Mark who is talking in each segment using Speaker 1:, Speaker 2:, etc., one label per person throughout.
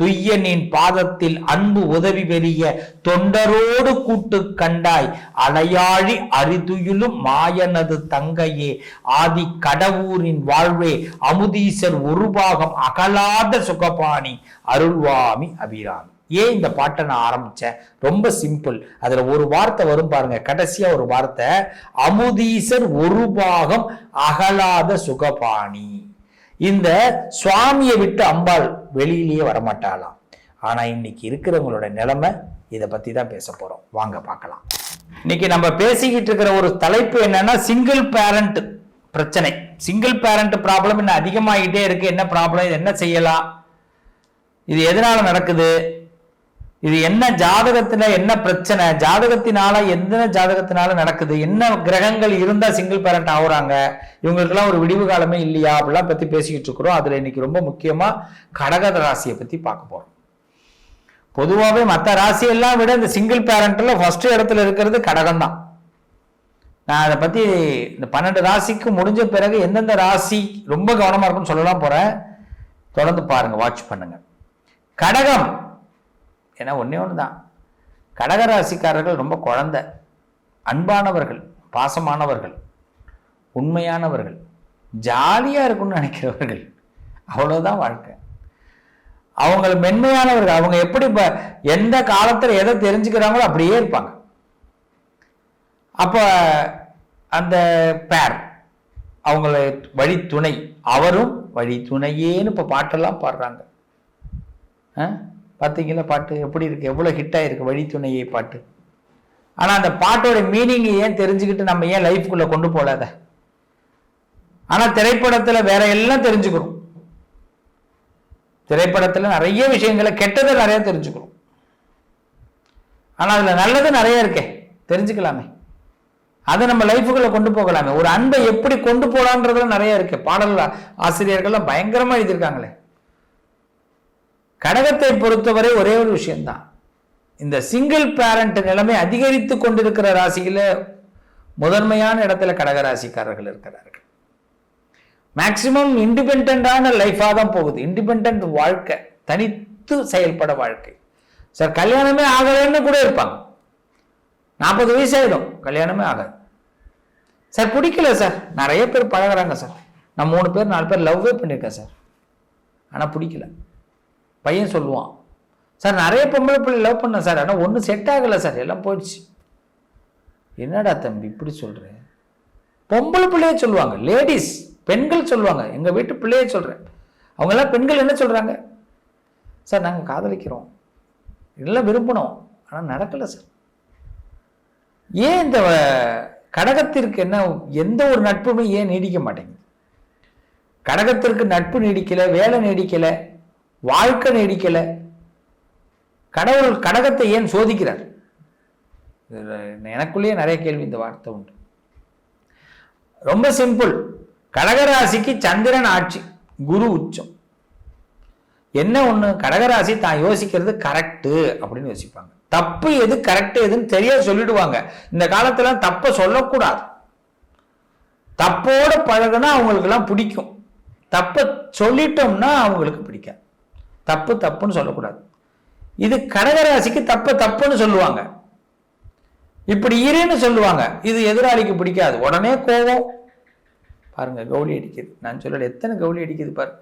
Speaker 1: துய்யனின் பாதத்தில் அன்பு உதவி பெரிய தொண்டரோடு கூட்டு கண்டாய். அலையாழி அரிதுயிலும் மாயனது தங்கையே ஆதி கடவுரின் வாழ்வே அமுதீசர் ஒரு பாகம் அகலாத சுகபாணி. அருள்வாமி அபிராமி. ஏன் இந்த பாட்டை நான் ஆரம்பிச்சேன்? ரொம்ப சிம்பிள். அதுல ஒரு வார்த்தை வரும் பாருங்க. கடைசியா ஒரு வார்த்தை. அமுதீசர் ஒரு பாகம் அகலாத சுகபாணி. இந்த சுவாமியை விட்டு அம்பாள் வெளியிலேயே வரமாட்டாளாம். ஆனா இன்னைக்கு இருக்கிறவங்களோட நிலைமை இதை பத்தி தான் பேச போறோம். வாங்க பார்க்கலாம். இன்னைக்கு நம்ம பேசிக்கிட்டு இருக்கிற ஒரு தலைப்பு என்னன்னா சிங்கிள் பேரண்ட் பிரச்சனை. சிங்கிள் பேரண்ட் ப்ராப்ளம் இன்னும் அதிகமாகிட்டே இருக்கு. என்ன ப்ராப்ளம் இது என்ன செய்யலாம்? இது எதனால நடக்குது? இது என்ன ஜாதகத்துல என்ன பிரச்சனை? ஜாதகத்தினால எந்த ஜாதகத்தினால நடக்குது? என்ன கிரகங்கள் இருந்தா சிங்கிள் பேரண்ட் ஆகுறாங்க? இவங்களுக்கெல்லாம் ஒரு விடிவு காலமே இல்லையா? அப்படிலாம் பத்தி பேசிக்கிட்டு இருக்கிறோம். அதுல இன்னைக்கு ரொம்ப முக்கியமா கடக ராசியை பத்தி பார்க்க போறோம். பொதுவாகவே மற்ற ராசியெல்லாம் விட இந்த சிங்கிள் பேரண்ட்ல ஃபர்ஸ்ட் இடத்துல இருக்கிறது கடகம் தான். நான் அதை பத்தி இந்த பன்னெண்டு ராசிக்கு முடிஞ்ச பிறகு எந்தெந்த ராசி ரொம்ப கவனமா இருக்கும்னு சொல்லலாம் போறேன். தொடர்ந்து பாருங்க வாட்ச் பண்ணுங்க. கடகம். ஏன்னா ஒன்றே ஒன்று தான் கடகராசிக்காரர்கள் ரொம்ப குழந்த. அன்பானவர்கள் பாசமானவர்கள் உண்மையானவர்கள் ஜாலியாக இருக்கும்னு நினைக்கிறவர்கள். அவ்வளோதான் வாழ்க்கை. அவங்க மென்மையானவர்கள் அவங்க எப்படி இப்போ எந்த காலத்தில் எதை தெரிஞ்சுக்கிறாங்களோ அப்படியே இருப்பாங்க. அப்போ அந்த பேர் அவங்கள வழி துணை அவரும் வழி துணையேன்னு இப்போ பாட்டெல்லாம் பாடுறாங்க. ஆ? பார்த்தீங்களா பாட்டு? எப்படி இருக்கு? எவ்வளோ ஹிட் ஆயிருக்கு? வழி பாட்டு. ஆனால் அந்த பாட்டோட மீனிங் ஏன் தெரிஞ்சுக்கிட்டு நம்ம ஏன் லைஃப்குள்ளே கொண்டு போகலாத ஆனால் திரைப்படத்தில் வேற எல்லாம் தெரிஞ்சுக்கிறோம். திரைப்படத்தில் நிறைய விஷயங்களை கெட்டதை நிறைய தெரிஞ்சுக்கிறோம். ஆனால் அதில் நல்லது நிறைய இருக்கே. தெரிஞ்சுக்கலாமே. அதை நம்ம லைஃபுக்குள்ள கொண்டு போகலாமே. ஒரு அன்பை எப்படி கொண்டு போகலான்றதுல நிறைய இருக்கு. பாடல் ஆசிரியர்கள்லாம் பயங்கரமாக எழுதியிருக்காங்களே. கடகத்தை பொறுத்தவரை ஒரே ஒரு விஷயம்தான். இந்த சிங்கிள் பேரண்ட் நிலைமை அதிகரித்து கொண்டிருக்கிற ராசியில் முதன்மையான இடத்துல கடக ராசிக்காரர்கள் இருக்கிறார்கள். மேக்சிமம் இண்டிபெண்டான லைஃபாக தான் போகுது. இண்டிபெண்ட் வாழ்க்கை தனித்து செயல்பட வாழ்க்கை. சார் கல்யாணமே ஆகலைன்னு கூட இருப்பாங்க. நாற்பது வயசு ஆயிடும். கல்யாணமே ஆகாது. சார் பிடிக்கல சார் நிறைய பேர் பழகுறாங்க சார் நான் மூணு பேர் நாலு பேர் லவ்வே பண்ணியிருக்கேன் சார் ஆனால் பிடிக்கல. பையன் சொல்லுவான் சார் நிறைய பொம்பளை பிள்ளை லவ் பண்ணேன் சார். ஆனால் ஒன்றும் செட் ஆகலை சார். எல்லாம் போயிடுச்சு. என்னடா தம்பி இப்படி சொல்கிறேன் பொம்பளை பிள்ளையே சொல்லுவாங்க. லேடிஸ் பெண்கள் சொல்லுவாங்க. எங்கள் வீட்டு பிள்ளையே சொல்கிறேன் அவங்கெல்லாம் பெண்கள் என்ன சொல்கிறாங்க சார் நாங்கள் காதலிக்கிறோம். இதெல்லாம் விரும்பணும். ஆனால் நடக்கலை சார். ஏன் இந்த கடகத்திற்கு என்ன எந்த ஒரு நட்புமே ஏன் நீடிக்க மாட்டேங்குது? கடகத்திற்கு நட்பு நீடிக்கலை வேலை நீடிக்கலை. வாழ்க்கை நீடிக்கலை. கடவுள் கடகத்தை ஏன் சோதிக்கிறார்? எனக்குள்ளேயே நிறைய கேள்வி இந்த வார்த்தை உண்டு. ரொம்ப சிம்பிள். கடகராசிக்கு சந்திரன் ஆட்சி குரு உச்சம். என்ன ஒன்று கடகராசி தான் யோசிக்கிறது கரெக்டு அப்படின்னு யோசிப்பாங்க. தப்பு எது கரெக்டு எதுன்னு தெரியா சொல்லிடுவாங்க. இந்த காலத்தில் தப்பை சொல்லக்கூடாது. தப்போட பழகுனா அவங்களுக்கெல்லாம் பிடிக்கும். தப்பை சொல்லிட்டோம்னா அவங்களுக்கு பிடிக்காது. தப்பு தப்புன்னு சொல்லக்கூடாது. இது கடகராசிக்கு தப்பு தப்புன்னு சொல்லுவாங்க. இப்படி இருன்னு சொல்லுவாங்க. இது எதிராளிக்கு பிடிக்காது. உடனே கோவம் பாருங்க கவுளி அடிக்குது. நான் சொல்லல எத்தனை கவுளி அடிக்குது பாரு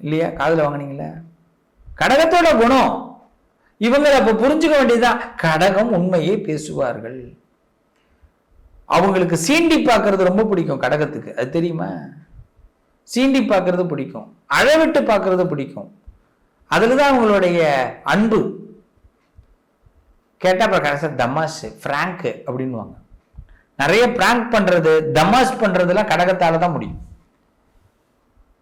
Speaker 1: இல்லையா? காதில் வாங்கினீங்களா? கடகத்தோட குணம். இவங்களை அப்போ புரிஞ்சுக்க வேண்டியதுதான். கடகம் உண்மையை பேசுவார்கள். அவங்களுக்கு சீண்டி பார்க்கறது ரொம்ப பிடிக்கும் கடகத்துக்கு. அது தெரியுமா? சீண்டி பார்க்கறது பிடிக்கும். அழவிட்டு பார்க்கறது பிடிக்கும். அதில் தான் அவங்களுடைய அன்பு. கேட்டா அப்புறம் கடைசியாக தமாஷ் ஃப்ராங்க் அப்படின்வாங்க நிறைய பிராங்க் பண்றது தமாஷ் பண்ணுறதுலாம் கடகத்தால தான் முடியும்.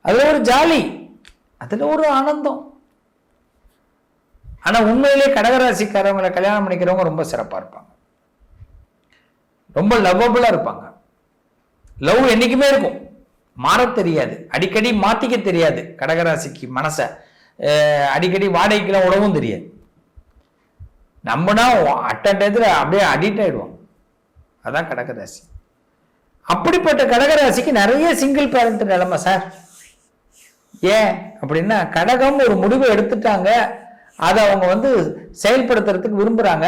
Speaker 1: அதுல ஒரு ஜாலி அதுல ஒரு ஆனந்தம். ஆனா உண்மையிலே கடகராசிக்காரவங்களை கல்யாணம் பண்ணிக்கிறவங்க ரொம்ப சிறப்பா இருப்பாங்க. ரொம்ப லவ்வபுளாக இருப்பாங்க. லவ் என்னைக்குமே இருக்கும். மாறத் தெரியாது. அடிக்கடி மாத்திக்க தெரியாது. கடகராசிக்கு மனசை அடிக்கடி வாடகைக்கெல்லாம் உடவும் தெரியாது. நம்மனா அட்டண்டத்தில் அப்படியே அடிக்ட் ஆயிடுவோம் அதான் கடகராசி. அப்படிப்பட்ட கடகராசிக்கு நிறைய சிங்கிள் பேரண்ட் நிலைமை சார். ஏன் அப்படின்னா கடகம் ஒரு முடிவை எடுத்துட்டாங்க. அதை அவங்க வந்து செயல்படுத்துறதுக்கு விரும்புகிறாங்க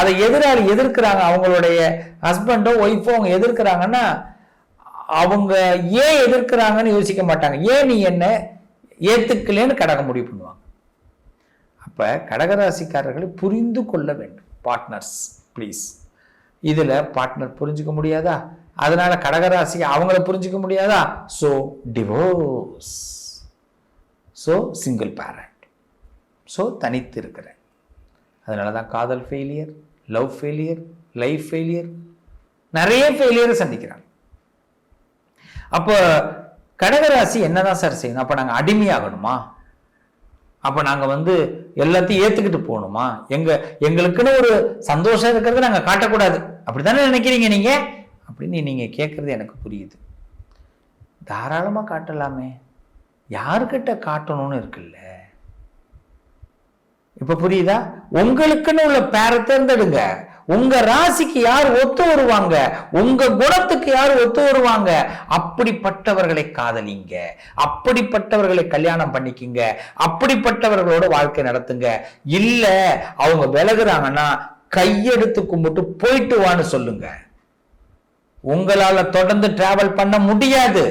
Speaker 1: அதை எதிராளி எதிர்க்கிறாங்க. அவங்களுடைய ஹஸ்பண்டோ ஒய்ஃபோ அவங்க எதிர்க்கிறாங்கன்னா அவங்க ஏன் எதிர்க்கிறாங்கன்னு யோசிக்க மாட்டாங்க. ஏன் நீ என்ன ஏத்துக்கலேன்னு கடகம் முடிவு பண்ணுவாங்க. அப்போ கடகராசிக்காரர்களை புரிந்து கொள்ள வேண்டும். பார்ட்னர்ஸ் ப்ளீஸ் இதில் பார்ட்னர் புரிஞ்சுக்க முடியாதா? அதனால கடகராசி அவங்கள புரிஞ்சுக்க முடியாதா? So divorce so single parent so தனித்து இருக்கிறேன். அதனால தான் காதல் failure love failure life failure நிறைய ஃபெயிலியரை சந்திக்கிறாங்க. அப்போ கடகராசி என்னதான் சார் செய்யணும்? அப்போ நாங்கள் அடிமையாகணுமா? அப்போ நாங்கள் வந்து எல்லாத்தையும் ஏற்றுக்கிட்டு போகணுமா? எங்கள் எங்களுக்குன்னு ஒரு சந்தோஷம் இருக்கிறத நாங்கள் காட்டக்கூடாது. அப்படி தானே நினைக்கிறீங்க நீங்கள் அப்படின்னு நீங்கள் கேட்குறது எனக்கு புரியுது. தாராளமாக காட்டலாமே. யாருக்கிட்ட காட்டணும்னு இருக்குல்ல? இப்போ புரியுதா? உங்களுக்குன்னு உள்ள பேரை தேர்ந்தெடுங்க. உங்க ராசிக்கு யார் ஒத்து வருவாங்க? உங்க குணத்துக்கு யார் ஒத்து வருவாங்க? அப்படிப்பட்டவர்களை காதலிங்க. அப்படிப்பட்டவர்களை கல்யாணம் பண்ணிக்கிங்க. அப்படிப்பட்டவர்களோட வாழ்க்கை நடத்துங்க. இல்ல அவங்க விலகுறாங்கன்னா கையெடுத்து கும்பிட்டு போயிட்டு வான்னு சொல்லுங்க. உங்களால தொடர்ந்து டிராவல் பண்ண முடியாது.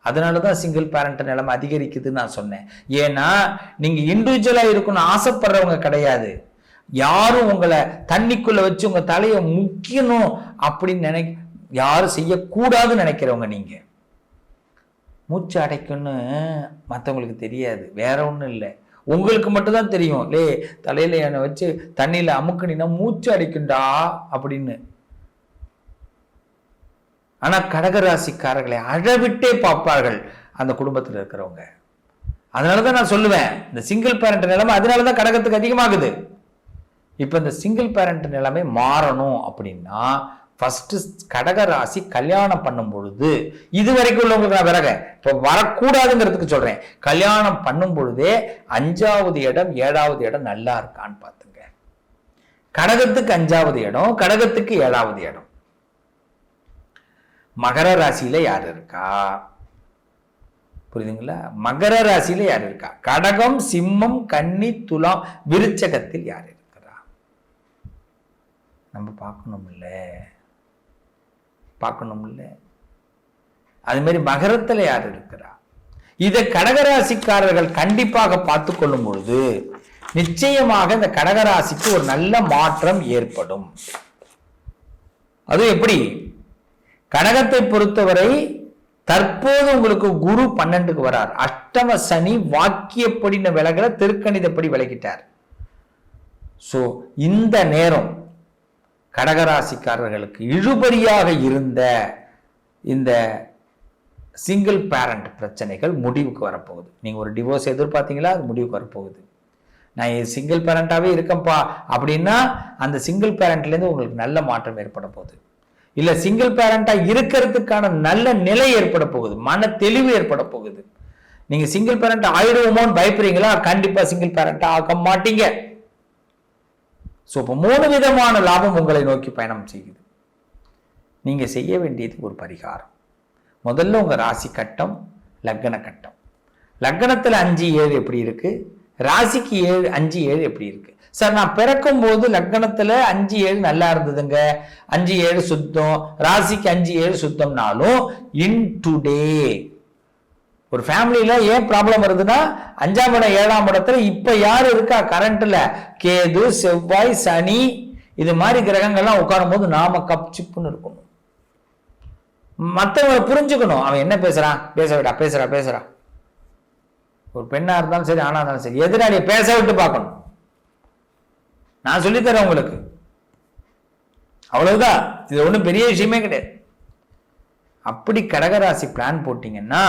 Speaker 1: அதனால தான் சிங்கிள் பேரண்ட் நிலைமை அதிகரிக்குதுன்னு நான் சொன்னேன். ஏன்னா நீங்க இண்டிவிஜுவலா இருக்கணும்னு ஆசைப்படுறவங்க கிடையாது. யாரும் உங்களை தண்ணிக்குள்ள வச்சு உங்க தலையை முக்கியணும் அப்படின்னு நினை யாரும் செய்யக்கூடாதுன்னு நினைக்கிறவங்க நீங்க. மூச்சு அடைக்கணும்னு மற்றவங்களுக்கு தெரியாது. வேற ஒன்றும் இல்லை. உங்களுக்கு மட்டும்தான் தெரியும். லே தலையில என்னை வச்சு தண்ணியில அமுக்குனினா மூச்சு அடைக்குண்டா அப்படின்னு. ஆனா கடகராசிக்காரர்களை அழவிட்டே பார்ப்பார்கள் அந்த குடும்பத்தில் இருக்கிறவங்க. அதனால தான் நான் சொல்லுவேன் இந்த சிங்கிள் பேரண்ட் நிலைமை அதனால தான் கடகத்துக்கு அதிகமாகுது. இப்போ இந்த சிங்கிள் பேரண்ட் நிலைமை மாறணும் அப்படின்னா ஃபஸ்ட்டு கடக ராசி கல்யாணம் பண்ணும் பொழுது இது வரைக்கும் உள்ளவங்களுக்கு நான் இப்போ வரக்கூடாதுங்கிறதுக்கு சொல்கிறேன் கல்யாணம் பண்ணும் பொழுதே அஞ்சாவது இடம் ஏழாவது இடம் நல்லா இருக்கான்னு பார்த்துங்க. கடகத்துக்கு அஞ்சாவது இடம் கடகத்துக்கு ஏழாவது இடம். மகர ராசியில யார் இருக்கா? புரியுதுங்களா? மகர ராசியில யார் இருக்கா? கடகம் சிம்மம் கன்னி துலாம் விருச்சகத்தில் யார் இருக்கா? நம்ம பார்க்கணும்ல. பார்க்கணும்ல. அது மாதிரி மகரத்தில் யார் இருக்கிறா? இதை கடகராசிக்காரர்கள் கண்டிப்பாக பார்த்து கொள்ளும் பொழுது நிச்சயமாக இந்த கடகராசிக்கு ஒரு நல்ல மாற்றம் ஏற்படும். அது எப்படி? கடகத்தை பொறுத்தவரை தற்போது உங்களுக்கு குரு பன்னெண்டுக்கு வரார். அஷ்டம சனி வாக்கியப்படி விலகிற திருக்கணிதப்படி விலகிட்டார் சோ இந்த நேரம் கடகராசிக்காரர்களுக்கு இழுபறியாக இருந்த இந்த சிங்கிள் பேரண்ட் பிரச்சனைகள் முடிவுக்கு வரப்போகுது. நீங்கள் ஒரு டிவோர்ஸ் எதிர்பார்த்தீங்களா? அது முடிவுக்கு வரப்போகுது. நான் சிங்கிள் பேரண்டாகவே இருக்கேன்ப்பா. அப்படின்னா அந்த சிங்கிள் பேரண்ட்லேருந்து உங்களுக்கு நல்ல மாற்றம் ஏற்பட போகுது. இல்லை சிங்கிள் பேரண்டாக இருக்கிறதுக்கான நல்ல நிலை ஏற்பட போகுது. மன தெளிவு ஏற்பட போகுது. நீங்கள் சிங்கிள் பேரண்ட் ஆயிடுவோமோன்னு பயப்படுறீங்களா? கண்டிப்பாக சிங்கிள் பேரண்டாக ஆக்க மாட்டீங்க. ஸோ இப்போ மூணு விதமான லாபம் உங்களை நோக்கி பயணம் செய்யுது. நீங்கள் செய்ய வேண்டியது ஒரு பரிகாரம். முதல்ல உங்கள் ராசி கட்டம் லக்கண கட்டம். லக்கணத்தில் அஞ்சு ஏழு எப்படி இருக்குது ராசிக்கு ஏழு அஞ்சு ஏழு எப்படி இருக்குது சார் நான் பிறக்கும் போது லக்கணத்தில் அஞ்சு ஏழு நல்லா இருந்ததுங்க. அஞ்சு ஏழு சுத்தம். ராசிக்கு அஞ்சு ஏழு சுத்தம்னாலும் இன் டுடே ஒரு ஃபேமிலியில் ஏன் ப்ராப்ளம் வருதுன்னா அஞ்சாம் இடம் ஏழாம் இடத்துல இப்போ யார் இருக்கா? கரண்ட்டில் கேது செவ்வாய் சனி இது மாதிரி கிரகங்கள்லாம் உட்காரும் போது நாம கப் சிப்புன்னு இருக்கணும். மற்றவங்களை புரிஞ்சுக்கணும். அவன் என்ன பேசுறான்? பேச விடா பேசுகிறா பேசுகிறா ஒரு பெண்ணா இருந்தாலும் சரி ஆணா இருந்தாலும் சரி எதிராளியை பேச விட்டு பார்க்கணும். நான் சொல்லித்தரேன் உங்களுக்கு. அவ்வளவுதான். இது ஒன்றும் பெரிய விஷயமே கிடையாது. அப்படி கடகராசி பிளான் போட்டிங்கன்னா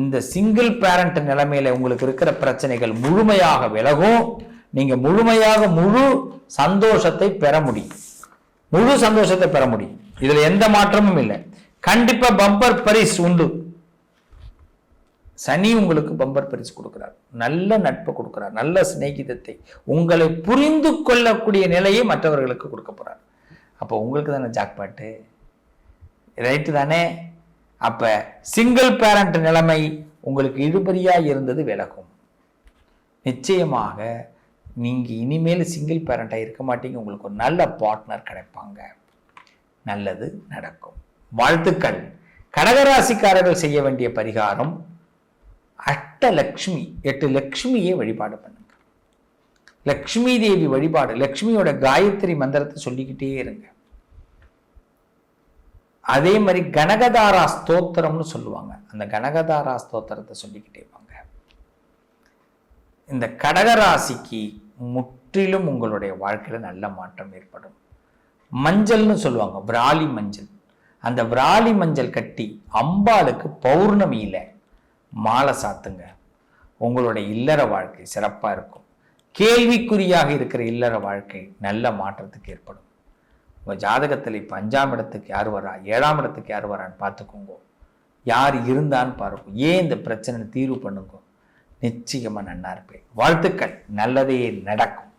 Speaker 1: இந்த சிங்கிள் பேரண்ட் நிலைமையில உங்களுக்கு இருக்கிற பிரச்சனைகள் முழுமையாக விலகும். நீங்க முழுமையாக முழு சந்தோஷத்தை பெற முடியும். முழு சந்தோஷத்தை பெற முடியும். இதுல எந்த மாற்றமும் இல்லை. கண்டிப்பா பம்பர் பரிசு உண்டு. சனி உங்களுக்கு பம்பர் பரிசு கொடுக்கிறார். நல்ல நட்பை கொடுக்கிறார். நல்ல சிநேகிதத்தை உங்களை புரிந்து கொள்ளக்கூடிய நிலையை மற்றவர்களுக்கு கொடுக்க போறார். அப்போ உங்களுக்கு தானே ஜாக்பாட்டு ரைட்டு தானே? அப்ப சிங்கிள் பேரண்ட் நிலைமை உங்களுக்கு இழுபறியா இருந்தது விலகும். நிச்சயமாக நீங்க இனிமேல் சிங்கிள் பேரண்டா இருக்க மாட்டீங்க. உங்களுக்கு ஒரு நல்ல பார்ட்னர் கிடைப்பாங்க. நல்லது நடக்கும். வாழ்த்துக்கள். கடகராசிக்காரர்கள் செய்ய வேண்டிய பரிகாரம் அஷ்டலக்ஷ்மி எட்டு லக்ஷ்மியை வழிபாடு பண்ணுங்க. லக்ஷ்மி தேவி வழிபாடு லக்ஷ்மியோட காயத்ரி மந்திரத்தை சொல்லிக்கிட்டே இருங்க. அதே மாதிரி கனகதாரா ஸ்தோத்திரம்னு சொல்லுவாங்க. அந்த கனகதாரா ஸ்தோத்திரத்தை சொல்லிக்கிட்டே வாங்க. இந்த கடகராசிக்கு முற்றிலும் உங்களுடைய வாழ்க்கையில் நல்ல மாற்றம் ஏற்படும். மஞ்சள்னு சொல்லுவாங்க விராலி மஞ்சள். அந்த விராலி மஞ்சள் கட்டி அம்பாளுக்கு பௌர்ணமியில் மாலை சாத்துங்க. உங்களுடைய இல்லற வாழ்க்கை சிறப்பாக இருக்கும். கேள்விக்குறியாக இருக்கிற இல்லற வாழ்க்கை நல்ல மாற்றத்துக்கு ஏற்படும். உங்கள் ஜாதகத்தில் இப்போ அஞ்சாம் இடத்துக்கு யார் வரா ஏழாம் இடத்துக்கு யார் வரான்னு பார்த்துக்கோங்க. யார் இருந்தான்னு பாருங்க. ஏன் இந்த பிரச்சனை தீர்வு பண்ணுங்க. நிச்சயமாக நன்னா இருப்பேன். வாழ்த்துக்கள். நல்லதே நடக்கும்.